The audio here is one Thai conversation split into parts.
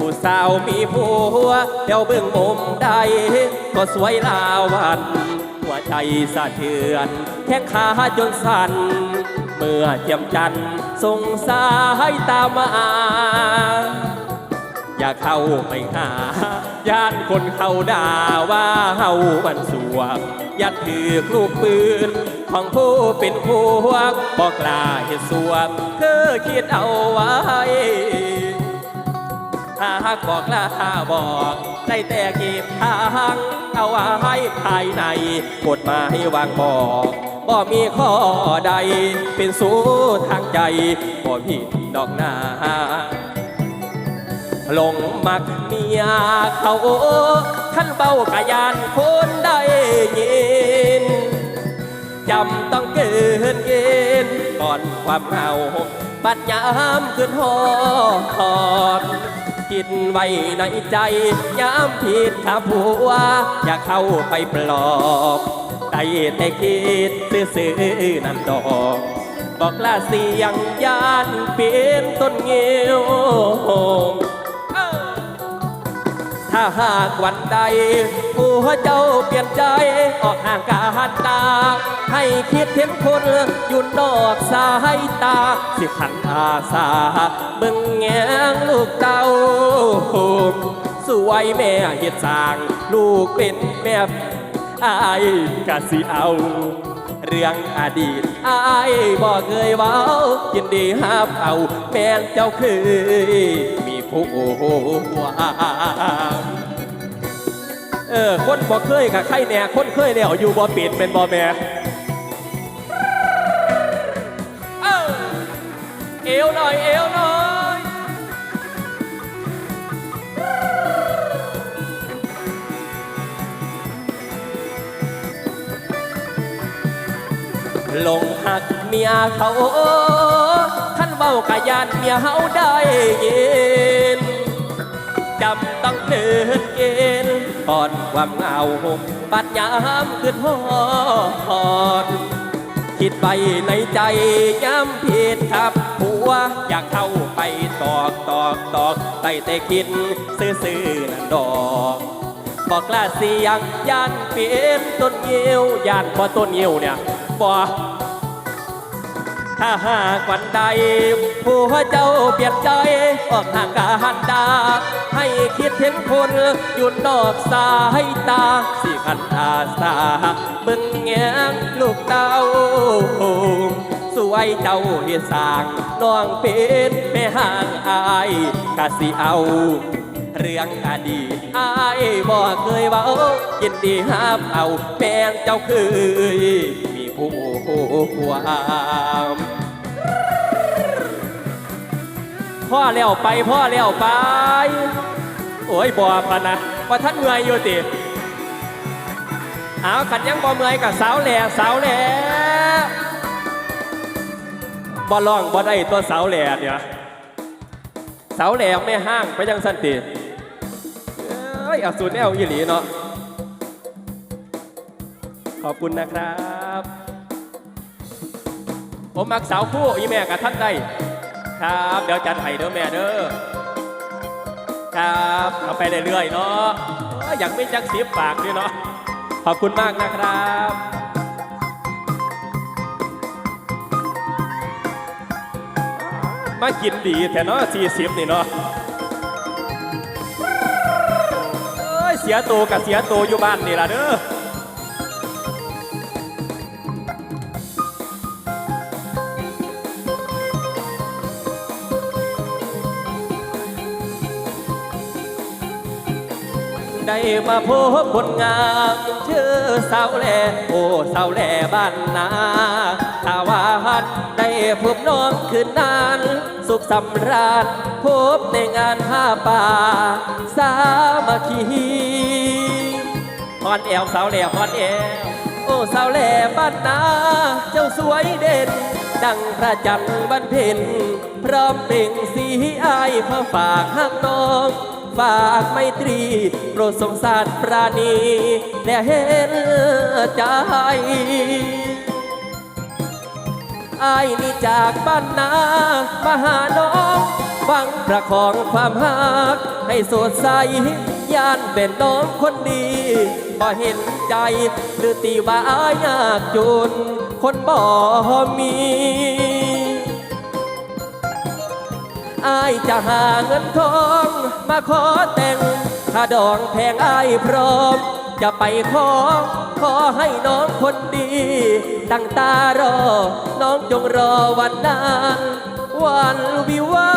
ผู้สาวมีผัวเดี๋ยวเบื้องมุมใด ก็สวยลาวัน หัวใจสะเทือนแข้งขาจนสั่น เมื่อเจียมจันทร์ส่งสายตามมา อย่าเข้าไปหาย่านคนเขาด่าว่าเฮามันสวกยัดถือลูกปืน ของผู้เป็นพวกบอกลาเหตุสวกคือคิดเอาไว้ ถ้าหากบอกลาบอกได้แต่ก็บทางเอาไว้ภายในกฎหมายวางบอกบ่มีข้อใดเป็นสู้ทางใจบ่ผิดดอกหนาลงมักเมียเขาขันเบากะยานคนได้ยินจำต้องเกินเกณฑ์ก่อนความเหงาบัดยามขึ้นหอด กินไว้ในใจยามผิดถ้าผัวอย่าเข้าไปปลอบได้แต่คิดซื่อๆนั่นดอกบอกลาเสียงยานเป็นต้นเงี้ยวถ้าหากวันใดผู้เจ้าเปลี่ยนใจออกห่างการตา ให้คิดเห็นคนอยู่นอกสายตา สิขันอาสา เบิ่งแงงลูกเต้าสวยแม่เฮ็ดสร้าง ลูกเป็นแม่อายกะสิเอา เรื่องอดีตอายบอกเคยเว้ายินดีฮับเอาแฟนเจ้าเคยมีผู้วามเออคนบ่เคยกับใครแน่คนเคยแล้วอยู่บ่ปิดเป็นบ่แม่เอ้าเอวหน่อยเอวหน่อย ลงหักเมียเขาท่านเบากะยานเมียเฮาได้ยินจำต้องเดินเกณฑ์ก่อนความเหงาปัดยามขึ้นหอดคิดไปในใจย้ำผิดครับผัวอยากเข้าไปตอกตอกตอกใต้แต่คิดซื่อๆนั่นดอกบอกกล้าเสียงยานเป็นต้นเยี่ยวยานพอต้นเยี่ยวเนี่ย บ่ถ้าหากวันใดผู้เจ้าเปลี่ยนใจออกห่างกันดา ให้คิดเห็นคนอยู่นอกสายตา สิขันอาสาบิ่งแงงลูกเต้าสวยเจ้าเฮ็ดสางน้องเป็นแม่ห่างอายกะสิเอา เรื่องอดีตอายบอกเคยเว้ายินดีห้ามเอาแฟนเจ้าเคยมี ผู้ความพ่อแล้วไปพ่อแล้วไป โอ้ยบอพะนะว่าท่านเมื่อยอยู่ติเอาขันยังบ่เมื่อยกับสาวแหล่สาวแหล่บ่ร้องบ่ได้ตัวสาวแหล่เนี่ยเสาแหลมไม่ห้างไปยังสันติเอ้ยอสูรแนวอีหลีเนาะขอบคุณนะครับ ผมมักสาวคู่อีแม่กับท่านได้ครับ เดี๋ยวจัดให้เด้อแม่เด้อครับเอาไปเรื่อยๆเนาะเอ้ยอยากไม่จักสีปากด้วยเนาะขอบคุณมากนะครับมากินดีแต่เนาะสี่สิบนี่เนาะเอ้ยเสียตัวกับเสียตัวอยู่บ้านนี่ล่ะเด้อ ได้มาพบคนงามชื่อสาวแหล่โอ้สาวแหล่บ้านนาถ้าว่าหัดได้พบน้องคืนนานสุขสำราญพบในงานผ้าป่า สามัคคีฮอนแอวสาวแหล่ฮอนแอวโอ้สาวแหล่บ้านนาเจ้าสวยเด่น ดังพระจันทร์บันเพ็ญพร้อมเป่งสีอายพื่อฝากหักน้อง ฝากไม่ตรีโปรดสงสารปราณีและเห็นใจอายนี่จากบ้านนามาหาน้องว่างประคองความหัก ให้สดใสย่านเป็นน้องคนดีบ่เห็นใจหรือตีว่ายากจน คนบ่มี อายจะหาเงินทองมาขอแต่งถ้าดองแพงอายพร้อม จะไปขอขอให้น้องคนดี ตั้งตารอ น้องจงรอวันนั้นวันวิวา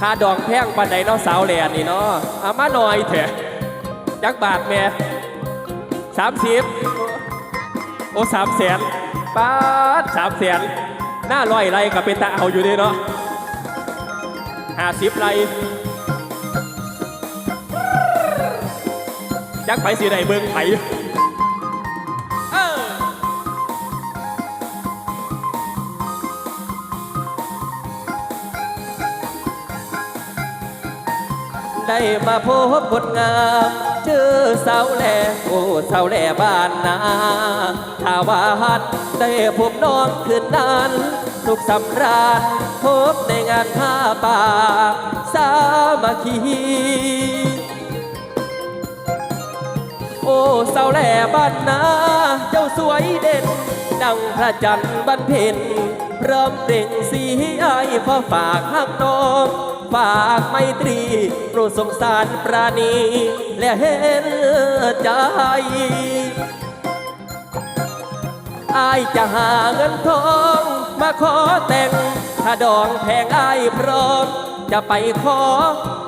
ค่าดองแพงปันใดเนาะสาวแหลนนี่เนาะเอามาหน่อยเถอะจักบาทแม่สามสิบโอ้สามแสนป้าดสามแสน หน้าลอยไรกับเป็นตาเอาอยู่ดีเนาะห้าสิบไรยักไปสีใดเบิงไผได้มาพบผลงามเจอสาวแหล่โอ้สาวแหล่บ้านนาถ้าว่าหัดได้พบน้องคืนนั้น สุขสำราญพบในงานผ้าป่า สามัคคีโอ้สาวแหล่บ้านนา เจ้าสวยเด่น ดังพระจันทร์บันเพ็ญพร้อมเปล่งสีไอายพอฝากหักน้องฝากไมตรี โปรดสงสารปราณี และเห็นใจอายจะหาเงินทอง มาขอแต่ง ถ้าดองแพงอายพร้อม จะไปขอ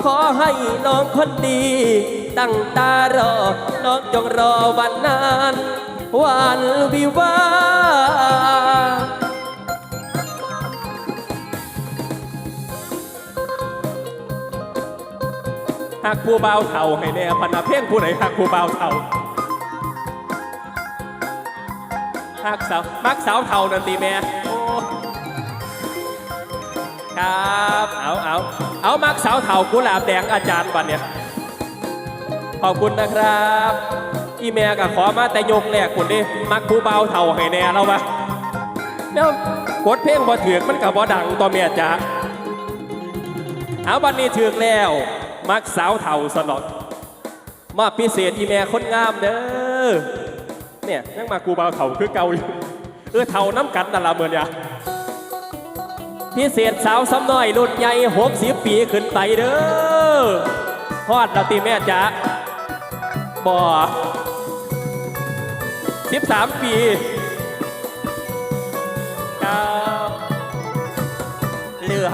ขอให้น้องคนดี ตั้งตารอ น้องจงรอวันนั้นวันวิวาห์หักผู้เบาเท่าให้แน่พนาเพ่งผู้ไหนหักผู้เบาเท่าหักสาวมักสาวเท่านันตีแม่โอ้ ครับ เอาเอาเอามักสาวเท่ากุหลาบแดงอาจารย์บันเนี่ย ขอบคุณนะครับ อีแม่ก็ขอมาแต่ยกแรกคนนี้มักผู้เบาเท่าให้แน่แล้ววะแล้วกดเพลงบ่ถือกมันกับบ่ดังต่อแม่จ๋าเอาวันนี้ถึงแล้ว มักสาวเท่าสนอดมาพิเศษอีแม่คนงามเด้อเนี่ยยังมากูเบาเท่าคือเก่าอยู่เออเท่าน้ำกันนั่นละเมือนยา พิเศษสาวซ้ำน้อยรุ่นใหญ่หกสิบปีขึ้นไปเด้อฮอดเราตีแม่จ๋าบ่สิบสามปี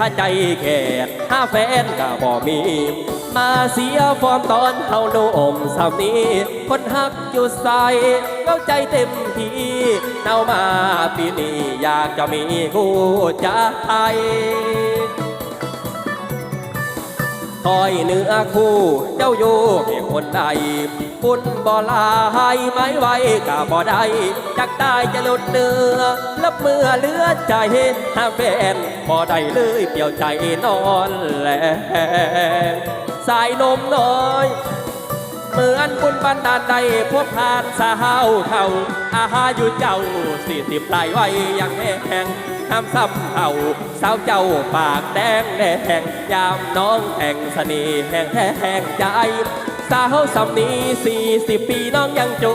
อใจแค่ห้าแฟนก็บ่มี มาเสียฟอร์มตอนเฮาโนมสามีคนหักอยู่ใส่เงาใจเต็มทีเนามาปีนี้อยากจะมีคู่ใจคอยเนื้อคู่เจ้าอยู่เพียงคนใด คุณบ่ลายไม้ไว้กะบ่ได้จักตายจะหลุดเนื้อลับเมื่อเหลือใจหาแฟนบ่ได้เลยเปลี่ยวใจนอนแลสายนมน้อยเหมือนบุญบันดาลใดพวกผ่านสาวเท่าอาหาอยู่เจ้าสี่สิบปลายไว้ยังแห้งห้ามซ้ำเท่าสาวเจ้าปากแดงแดงยามน้องแห่งสนีแห่งแท้แห่งใจ สาวสำนีสี่สิบปีน้องยังจู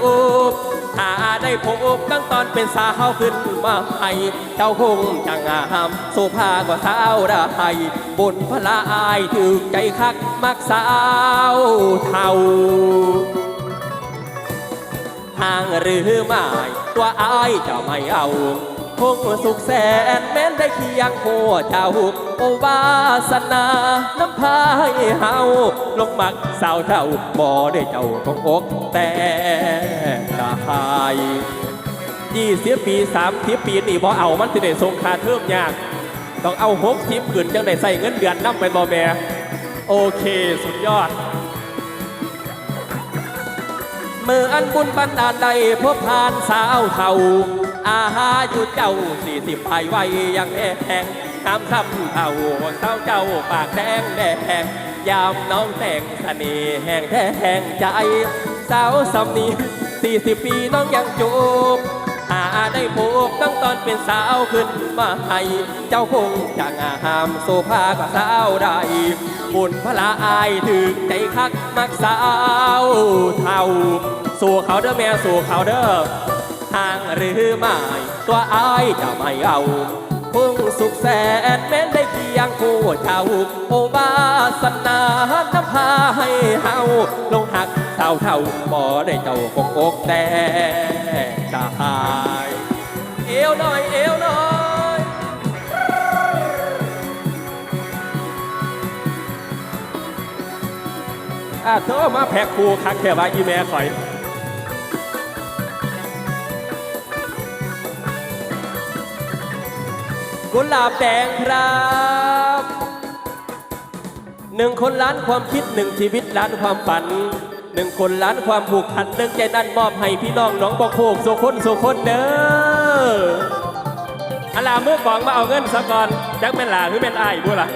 บหาได้พบตั้งตอนเป็นสาวขึ้นมาให้เจ้าคงจังงามสุภาพกว่าสาวได้บุญพระอายถึกใจคักมักสาวเทาห่างหรือไม่ว่าอายจะไม่เอา คงสุขแสนแม้นได้เคียงหัวเจ้าโอวาสนาน้ำพายเฮาลงมักสาวเท่าบ่ได้เจ้าของอกแต่กายยี่สิบปีสามสิบปีนี่บ่เอามันสิได้ทรงคาเทิมยาก ต้องเอาหกทิปขึ้นจังได้ใส่เงินเดือนนับเป็นบ่แม่โอเคสุดยอดเมื่ออันบุญบันดาลใดพบผ่านสาวเท่า อาหาอยู่เจ้าสี่สิบไปไว้ยังแห้งน้ำซ้ำเท่าเท่าเจ้าปากแดงแดงยามน้องแต่งเสน่ห์แห่งแท้แห่งใจ สาวสำนีสี่สิบปีน้องยังจูบหาได้ได้ผูกตั้งตอนเป็นสาวขึ้นมาให้เจ้าคงจะงามโซภากับสาวใดบุญพระอายถึงใจคักมักสาวเท่า สู่เขาเด้อแม่สู่เขาเด้อ ทางหรือไม่ตัวอายจะไม่เอาพุ่งสุขแสนแม้นได้เพียงคู่เจ้าโอบาสนาน้ำพาให้เฮาลงหักเท่าเท่าบ่ได้เจ้าคงอกแต่จะหายเอวหน่อยเอวหน่อย อะเธอมาแพ็คคูคักแค่ว่าอีแม่ข่อย กุหลาบแดงครับหนึ่งคนล้านความคิดหนึ่งชีวิตล้านความฝันหนึ่งคนล้านความผูกพันหนึ่งใจนั้นมอบให้พี่น้องน้องบอกโคกโซคนโซคนเด้ออาลาเมื่อกองมาเอาเงินซะก่อนจักเป็นหลาหรือเป็นอ้บุล่ะ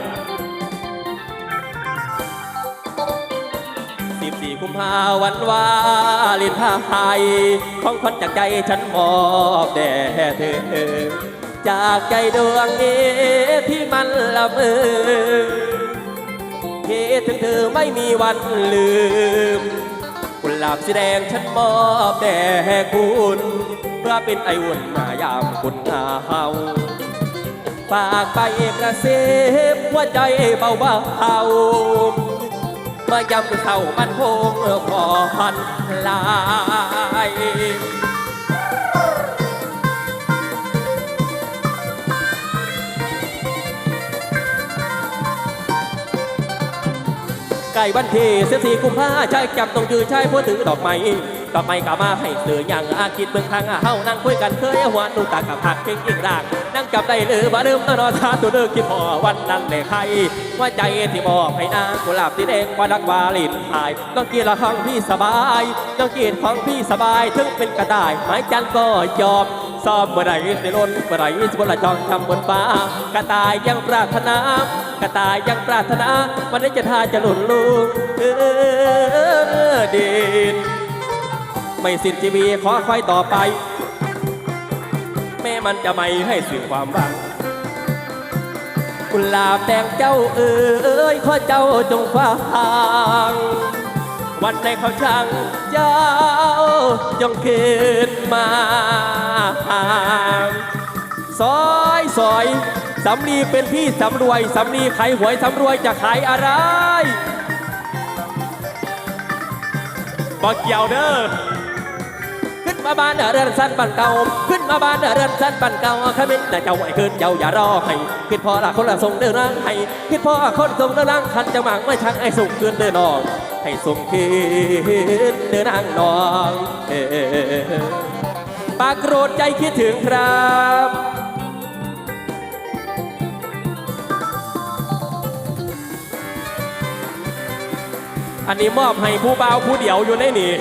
สิบสี่กุมภาวันวาลินทาไทยของขวัญจากใจฉันมอบแด่เธอ จากใจดวงนี้ที่มันละเมอคิดถึงเธอไม่มีวันลืมกุหลาบสีแดงฉันมอบแด่คุณเพื่อเป็นไออุ่นหน้ายามคุณอาเฮาฝากไปกระซิบว่าใจเบาเบาๆมายำเท่ามันคงขอพันลาย ไก่วันที่เสียสีกุมภาชายจับต้องยืนชายพูดถือดอกไม้ดอกไม้กลับมาให้เสืออย่างอาคิดเมืองทางอาเฮานั่งคุยกันเคยหัวนูตากับผักเก่งอีกร่างนั่งจับได้หรือว่าเริ่มต้นรอชาตัวเลิกคิดพอวันนั้นเลยใคร ว่าใจที่มอบให้นางกุหลาบสีแดงว่าดักวาลินหายต้องกินละของพี่สบายต้องกินของพี่สบาย ถึงเป็นกระต่ายไม้จันก็ยอม ซ้อมเมื่อไรสิล้นเมื่อไรสิบละจองทำบนฟ้ากระต่ายยังปรารถนากระต่ายยังปรารถนาวันนี้จะทาจะหล่นลูกเออดินไม่สิ้นชีวีขอคอยต่อไป แม่มันจะไม่ให้สื่อความหวังกุหลาบแดงเจ้าเอ๋ยขอเจ้าจงฟังวันในเขาช่างเจ้า จงคืนมาซอยซอยสำลีเป็นพี่สำรวยสำลีขายหวยสำรวยจะขายอะไรบอกเกี่ยวเด้อ มาบ้านเรือนสั้นบ้านเก่า ขึ้นมาบ้านเรือนสั้นบ้านเก่าขมิ้นแต่เจ้าไหวขึ้นเจ้าอย่ารอให้คิดพอละคนละส่งเดินนางให้คิดพอคนส่งเดินนางคันจะหมังไม่ชักไอ้ส่งคืนเดินนองให้ส่งคืนเดินนางนองเออปากโกรธใจคิดถึงครับอันนี้มอบให้ผู้บ่าวผู้เดียวอยู่ในนี่